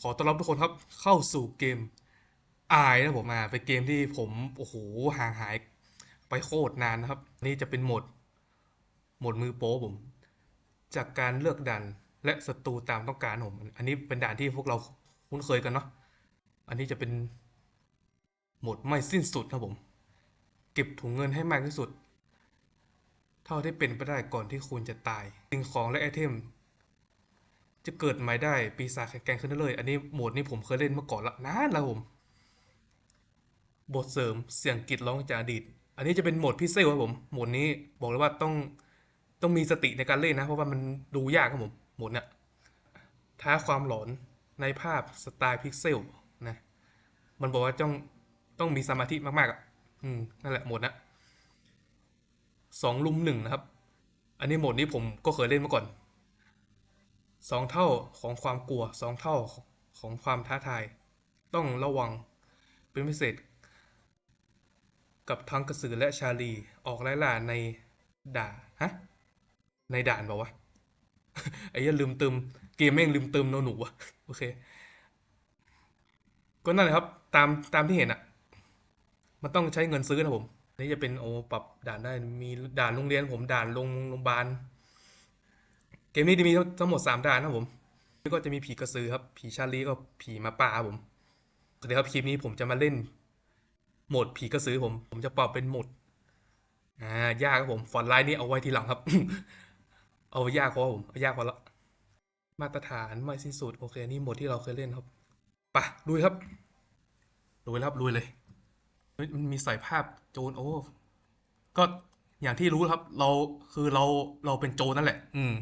ขอต้อนรับทุกคนครับเข้าสู่เกมอายนะผมมาเป็นเกมที่ผมโอ้โหห่างหายไปโคตรนานนะครับ นี่จะเป็นโหมดโหมดมือโป้ผม จากการเลือกด่านและศัตรูตามต้องการผม อันนี้เป็นด่านที่พวกเราคุ้นเคยกันเนาะอันนี้จะเป็นโหมดไม่สิ้นสุดครับผม เก็บถุงเงินให้มากที่สุด เท่าที่เป็นไปได้ก่อนที่คุณจะตายสิ่งของและไอเทม จะเกิดใหม่ได้ปีศาจแข็งแกร่งขึ้นได้เลย อันนี้โหมดนี้ผมเคยเล่นมื่อก่อนละนานแล้วผม บทเสริมเสียงกรีดร้องจากอดีต อันนี้จะเป็นโหมดพิเศษครับผม โหมดนี้บอกเลยว่าต้องต้องมีสติในการเล่นนะ เพราะว่ามันดูยากครับผม โหมดเนี้ยท้าความหลอนในภาพสไตล์พิกเซลนะ มันบอกว่าต้องต้องมีสมาธิมากๆอะ อืม นั่นแหละโหมดนะสองลุมหนึ่งนะครับ อันนี้โหมดนี้ผมก็เคยเล่นมาก่อน สองเท่าของความกลัวสองเท่าของความท้าทาย ต้องระวังเป็นพิเศษ กับทั้งกระสือและชาลีออกไล่ล่าในด่าฮะในด่านบอกว่าไอ้ยลืมเติมเกมแม่งลืมเติมโนหนูอะโอเค ก็นั่นแหละครับ ตามตามที่เห็นอะมันต้องใช้เงินซื้อนะผม นี่จะเป็นโอปรับด่านได้มีด่านโรงเรียนผมด่านโรงพยาบาล เกมนี้จะมีทั้งหมด 3ด่านนะครับผมแล้วก็จะมีผีกระสือครับ ผีชาลีก็ผีมาป่าครับผมสวัสดีครับคลิปนี้ผมจะมาเล่นโหมดผีกระสือผม ผมจะปรับเป็นโหมดอ่ายากครับผมฟอนต์ไลน์นี้เอาไว้ทีหลังครับ เอายากพอผมเอายากพอละมาตรฐานไม่สิ้นสุดโอเคนี่โหมดที่เราเคยเล่นครับปะลุยครับลุยครับลุยเลยเฮ้ยมันมีใส่ภาพโจรโอ้ก็อย่างที่รู้ครับ เราคือเราเราเป็นโจรนั่นแหละ อืม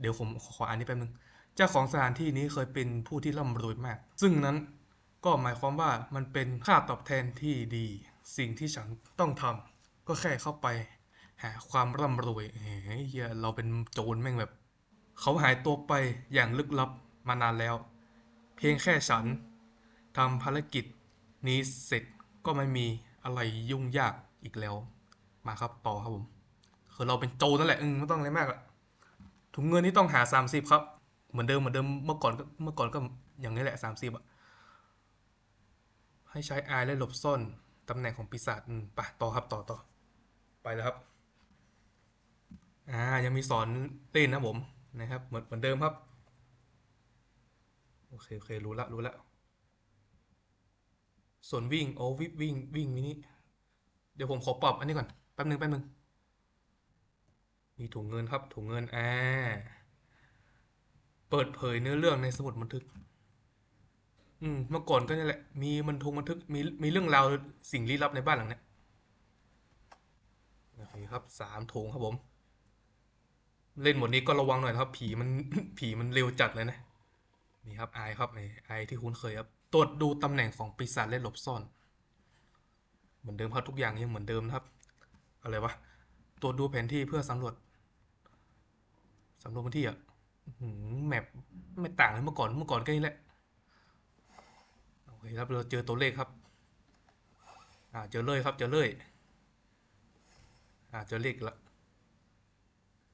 เดี๋ยวผมขออ่านนี้แป๊บนึง เจ้าของสถานที่นี้เคยเป็นผู้ที่ร่ำรวยมาก ซึ่งนั้นก็หมายความว่ามันเป็นค่าตอบแทนที่ดี สิ่งที่ฉันต้องทำก็แค่เข้าไป หาความร่ำรวยเฮ้ยเฮียเราเป็นโจรแม่งแบบ เขาหายตัวไปอย่างลึกลับมานานแล้ว เพียงแค่ฉันทำภารกิจนี้เสร็จก็ไม่มีอะไรยุ่งยากอีกแล้ว มาครับต่อครับผมคือเราเป็นโจรนั่นแหละ อืมไม่ต้องอะไรมากอะ ถุงเงินนี่ต้องหาสามสิบครับ เหมือนเดิมเหมือนเดิมเมื่อก่อนก็เมื่อก่อนก็อย่างนี้แหละสามสิบอะให้ใช้อายและหลบซ่อนตำแหน่งของปีศาจอืมไปต่อครับต่อต่อไปแล้วครับอ่ายังมีสอนเต้นนะผมนะครับเหมือนเหมือนเดิมครับโอเคโอเครู้ละรู้ละส่วนวิ่งโอ้วิ่งวิ่งวิ่งมินิเดี๋ยวผมขอปรับอันนี้ก่อนแป๊บนึงแป๊บนึง มีถุงเงินครับ ถุงเงินอ่าเปิดเผยเนื้อเรื่องในสมุดบันทึก อืม เมื่อก่อนก็นี่แหละ มีบันทงบันทึก มี มีเรื่องราวสิ่งลี้ลับในบ้านหลังนี้โอเคครับ สามถุงครับผม เล่นหมดนี้ก็ระวังหน่อยครับ ผีมัน ผีมันเร็วจัดเลยนะ นี่ครับไอครับไอไอที่คุ้นเคยครับ ตรวจดูตำแหน่งของปีศาจและหลบซ่อน เหมือนเดิมครับทุกอย่างยังเหมือนเดิมนะครับ อะไรวะ ตรวจดูแผนที่เพื่อสำรวจำรวจพื้นที่อะแมปไม่ต่างเลยเมื่อก่อนเมื่อก่อนก็นี่แหละโอเคครับเราเจอตัวเลขครับ อ่าเจอเลยครับเจอเลยอ่าเจอเลขละ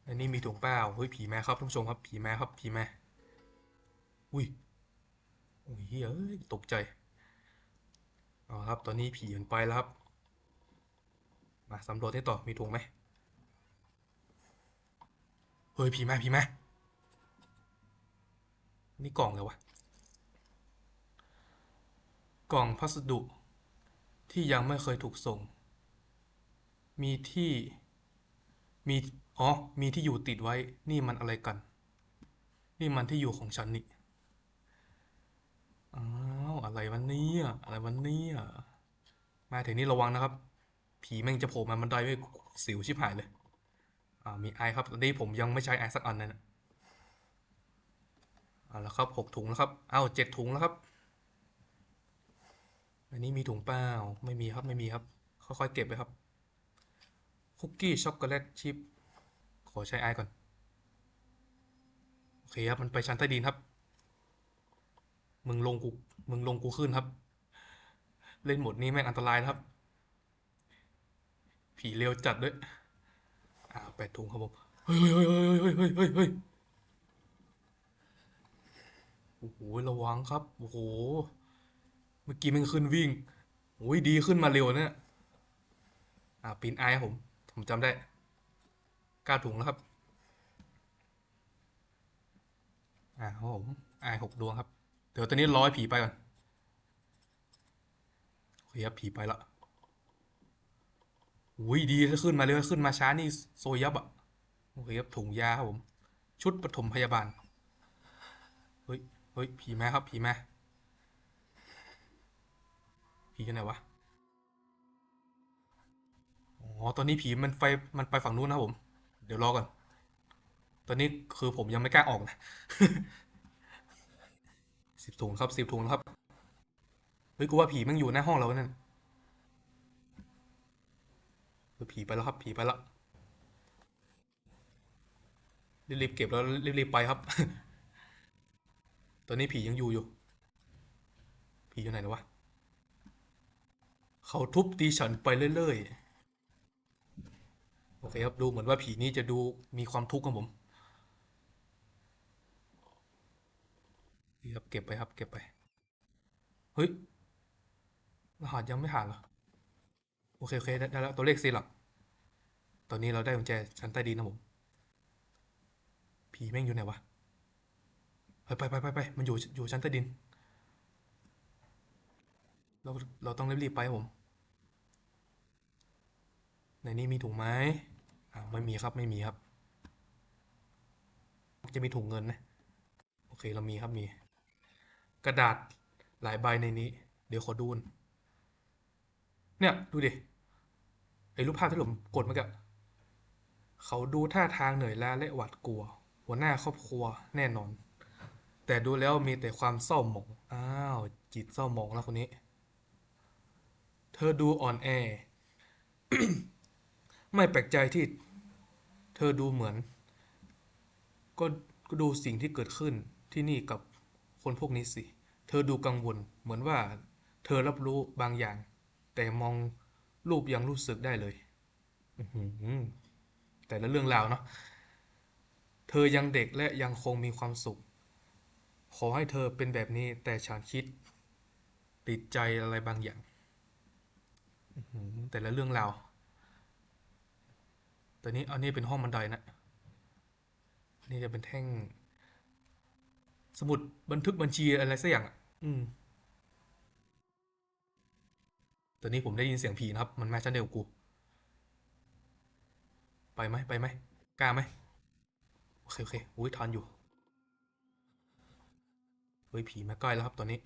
อันนี้มีถุงเปล่าเฮ้ยผีแม่ครับท่านผู้ชมครับผีแม่ครับผีแม่อุ้ยโอ้ยเฮ้ยตกใจเอาครับตอนนี้ผีมันไปแล้วครับมาสำรวจให้ต่อมีถุงไหม เฮ้ยผีมาผีมานี่กล่องเลยวะ กล่องพัสดุที่ยังไม่เคยถูกส่ง มีที่ มี อ๋อ มีที่อยู่ติดไว้ นี่มันอะไรกัน นี่มันที่อยู่ของฉันนี่ อ้าว อะไรวันนี้อะไรวันนี้มาถึงนี่ระวังนะครับ ผีแม่งจะโผล่มาบันไดไม่สิวชิบหายเลย มีไอครับตอนนี้ผมยังไม่ใช้ไอสักอันเลยนะเอาละครับหกถุงแล้วครับเอาเจ็ดถุงแล้วครับ อันนี้มีถุงเปล่าไม่มีครับไม่มีครับค่อยๆเก็บไปครับคุกกี้ช็อกโกแลตชิพขอใช้ไอก่อนโอเคครับมันไปชั้นใต้ดินครับ มึงลงกูมึงลงกูขึ้นครับ เล่นหมดนี้แม่งอันตรายครับ ผีเร็วจัดด้วย อ่าแปดถุงครับผมเฮ้ยเฮ้ยเฮ้ยเฮ้ยเฮ้ยเฮ้ยเฮ้ยโอ้โหระวังครับโอ้โหเมื่อกี้มันขึ้นวิ่งโอ้ยดีขึ้นมาเร็วเนี่ยอ่าปีนไอครับผมผมจำได้เก้าถุงแล้วครับอ่าครับผมไอหกดวงครับ เดี๋ยวตอนนี้ร้อยผีไปก่อนโอเคครับผีไปละ อุ้ยดีขึ้นมาเร็วขึ้นมาช้านี่โซยับอะโอเคครับถุงยาครับผม ชุดปฐมพยาบาล เฮ้ยเฮ้ยผีมาครับผีมาผีอยู่ไหนวะ อ๋อ ตอนนี้ผีมันไปมันไปฝั่งนู้นนะครับผม เดี๋ยวรอก่อน ตอนนี้คือผมยังไม่กล้าออกนะสิบถุงครับสิบถุงครับ เฮ้ยกูว่าผีมันอยู่หน้าห้องเรานั่นออ ผีไปแล้วครับ ผีไปแล้วรีบๆเก็บแล้วรีบๆไปครับ ตอนนี้ผียังอยู่อยู่ ผีอยู่ไหนนะวะ เขาทุบตีฉันไปเรื่อยๆ โอเคครับ ดูเหมือนว่าผีนี้จะดูมีความทุกข์กับผมนี่ครับเก็บไปครับ เก็บไป เฮ้ย รหัสยังไม่ผ่าเหรอ โอเคโอเคได้แล้วตัวเลขสี่หลัก ตอนนี้เราได้กุญแจชั้นใต้ดินนะผมผีแม่งอยู่ไหนวะไปไปไปไปไปมันอยู่อยู่ชั้นใต้ดิน เราเราต้องรีบๆไปผม ในนี้มีถุงไหมอ่าวไม่มีครับไม่มีครับ จะมีถุงเงินนะ โอเคเรามีครับมี กระดาษหลายใบในนี้ เดี๋ยวขอดูนเนี่ย ดูดิ ไอ้รูปภาพที่ผมกดมื่อกี้เขาดูท่าทางเหนื่อยล้าและหวาดกลัว หัวหน้าครอบครัวแน่นอน แต่ดูแล้วมีแต่ความเศร้าหมองอ้าวจิตเศร้าหมองแล้วคนนี้ เธอดูอ่อนแอ ไม่แปลกใจที่ เธอดูเหมือน ก็ก็ดูสิ่งที่เกิดขึ้นที่นี่กับคนพวกนี้สิ เธอดูกังวลเหมือนว่า เธอรับรู้บางอย่าง แต่มอง รูปยังรู้สึกได้เลยอื้อหือแต่ละเรื่องราวเนาะเธอยังเด็กและยังคงมีความสุข ขอให้เธอเป็นแบบนี้ แต่ฉันคิด ติดใจอะไรบางอย่างอื้อหือแต่ละเรื่องราวแต่นี้อันนี้เป็นห้องบันไดนะนี่จะเป็นแท่ง สมุดบันทึกบัญชีอะไรสักอย่างอะอืม ตอนนี้ผมได้ยินเสียงผีนะครับ มันมาชั้นเดียวกู ไปไหมไปไหมกล้าไหมโอเคโอเคอุ้ยทันอยู่เฮ้ยผีมาใกล้แล้วครับตอนนี้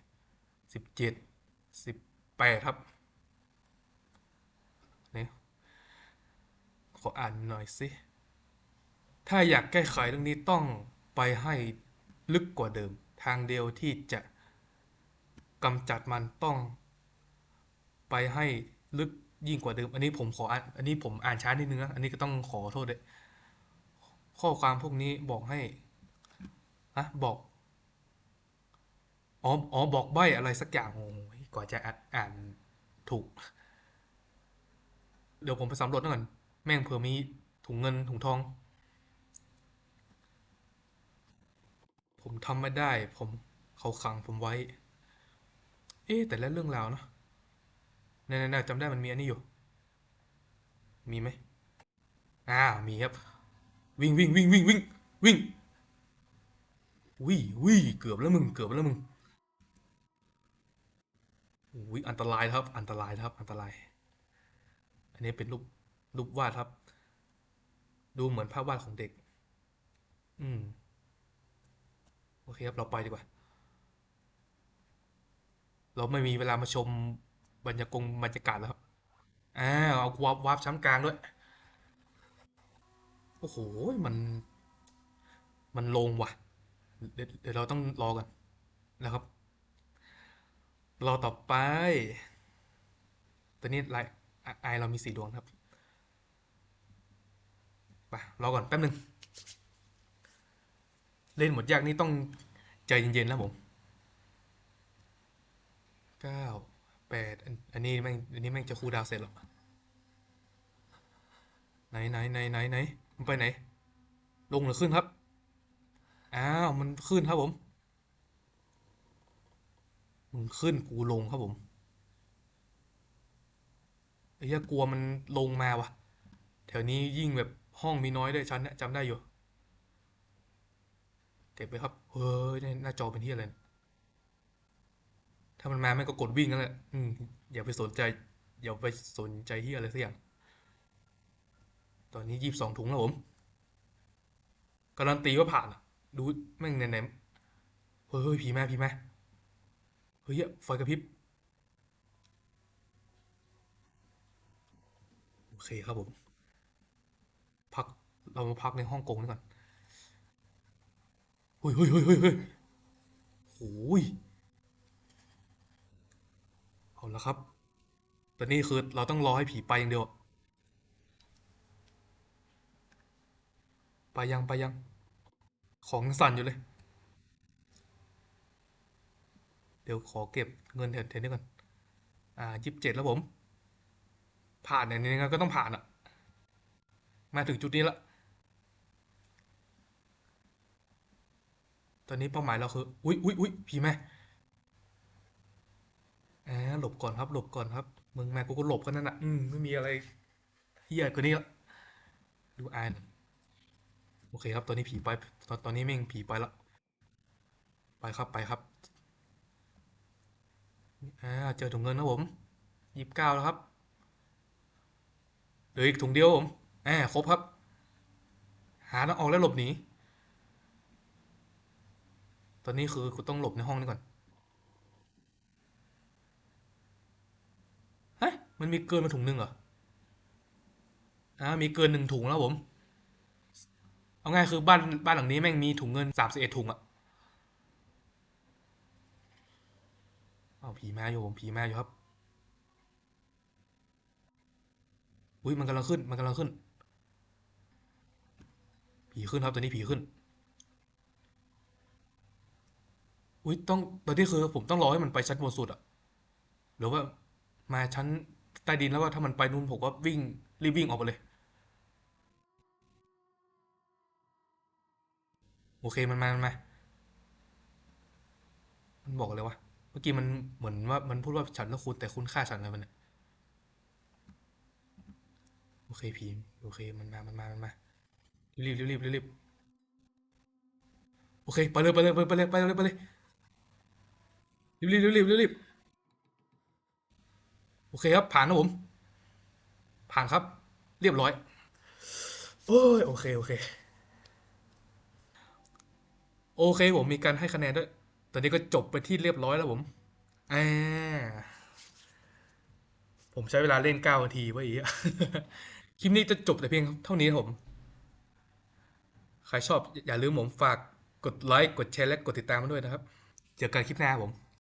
สิบเจ็ดสิบแปดครับเนี่ยขออ่านหน่อยสิถ้าอยากแก้ไขเรื่องนี้ต้องไปให้ลึกกว่าเดิม ทางเดียวที่จะกำจัดมันต้อง ไปให้ลึกยิ่งกว่าเดิม อันนี้ผมขออันนี้ผมอ่านช้านิดนึงนะ อันนี้ก็ต้องขอโทษด้วยข้อความพวกนี้บอกให้ฮะบอกอ๋ออ๋อบอกใบอะไรสักอย่างโอ้ยกว่าจะอ่านานถูก เดี๋ยวผมไปสำรวจหน่อยก่อน แม่งเผื่อมีถุงเงินถุงทอง ผมทำไม่ได้ ผมเขาขังผมไว้ เอ๊แต่ละเรื่องราวเนอะ นในๆจำได้มันมีอันนี้อยู่ มีไหมอ่ามีครับ วิ่งวิ่งวิ่งวิ่งวิ่งวิ่งวิ่งวิ่งเกือบแล้วมึงเกือบแล้วมึงอุ้ยอันตรายครับ อันตรายครับ อันตราย อันนี้เป็นรูปรูปวาดครับ ดูเหมือนภาพวาดของเด็ก อืมโอเคครับ เราไปดีกว่า เราไม่มีเวลามาชม บรรยากงบรรยากาศแล้วครับอ้าวเอาวาร์ปวาร์ปช้ำกลางด้วย โอ้โห มัน มันลงว่ะ เดี๋ยวเราต้องรอกันนะครับ รอต่อไป ตอนนี้ไลไอเรามีสี่ดวงครับไปรอก่อนแป๊บนึง เล่นหมดยากนี่ต้องใจเย็นๆนะผมเก้า แปดอันนี้แม่งอันนี้แม่งจะคูดาวเสร็จหรอไหนไหนไหนไหนไหนมันไปไหน ลงหรือขึ้นครับ อ้าว มันขึ้นครับผมมึงขึ้นกูลงครับผมไอ้เหี้ยกลัวมันลงมาวะแถวนี้ยิ่งแบบห้องมีน้อยด้วยชั้นเนี่ยจำได้อยู่ เก็บไปครับ เฮ้ยหน้าจอเป็นที่อะไรนี่ยถ้ามันมาแม่งก็กดวิ่งนั่นแหละอืมอย่าไปสนใจ อย่าไปสนใจที่อะไรสักอย่าง ตอนนี้ยี่สิบสองถุงแล้วผมการันตีว่าผ่าน ดูแม่งไหนๆเฮ้ยเฮ้ยผีมาผีมาเฮ้ยไฟกระพริบโอเคครับผม พักเรามาพักในฮ่องกงนี่ก่อนเฮ้ยเฮ้ยเฮ้ยเฮ้ยเฮ้ยโอ้ย เอาละครับตอนนี้คือเราต้องรอให้ผีไปอย่างเดียว ไปยังไปยัง ของสั่นอยู่เลย เดี๋ยวขอเก็บเงินแทนนี้ก่อน อ่ายิบเจ็ดแล้วผม ผ่านเนี่ยยังไงก็ต้องผ่านอะมาถึงจุดนี้ละ ตอนนี้เป้าหมายเราคือ อุ๊ยอุ๊ยอุ๊ยผีแม่ หลบก่อนครับ หลบก่อนครับ มึงแม่กูก็หลบกันนั่นน่ะอืมไม่มีอะไรเฮี้ยกว่านี้ละดูอายหน่อยโอเคครับ ตอนนี้ผีไป ตอนตอนนี้แม่งผีไปแล้วไปครับไปครับอ่าเจอถุงเงินนะผมยี่สิบเก้าแล้วครับเหลืออีกถุงเดียวผมอ่าครบครับ หาทางออกแล้วหลบหนีตอนนี้คือคุณต้องหลบในห้องนี้ก่อนเฮ้ย มันมีเกินมาถุงหนึ่งเหรออ่ามีเกินหนึ่งถุงแล้วผม เอาง่ายคือบ้านบ้านหลังนี้แม่งมีถุงเงินสามสิบเอ็ดถุงอะเอาผีมาอยู่ผมผีมาอยู่ครับ อุ้ยมันกำลังขึ้นมันกำลังขึ้น ผีขึ้นครับตอนนี้ผีขึ้น อุ้ยต้องตอนนี้คือผมต้องรอให้มันไปชั้นบนสุดอะหรือว่ามาชั้น ใต้ดินแล้วว่าถ้ามันไปนู่นผมก็วิ่งรีบวิ่งออกไปเลย โอเคมันมามันมามันบอกอะไรวะเมื่อกี้มันเหมือนว่ามันพูดว่าฉันและคุณแต่คุณฆ่าฉันอะไรมันเนี่ยโอเคผีมโอเคมันมามันมามันมารีบรีบรีบรีบโอเคไปเลยไปเลยไปเลยไปเลยไปเลยรีบรีบรีบรีบรีบ เคครับผ่านนะผม ผ่านครับ เรียบร้อยโอ้ยโอเคโอเค โอเคผมมีการให้คะแนนด้วยตอนนี้ก็จบไปที่เรียบร้อยแล้วผมอ่าผมใช้เวลาเล่นเก้านาทีไว้อีคลิปนี้จะจบแต่เพียงเท่านี้ผม ใครชอบอย่าลืมผมฝากกดไลค์กดแชร์และกดติดตามมาด้วยนะครับ เจอกันคลิปหน้าผม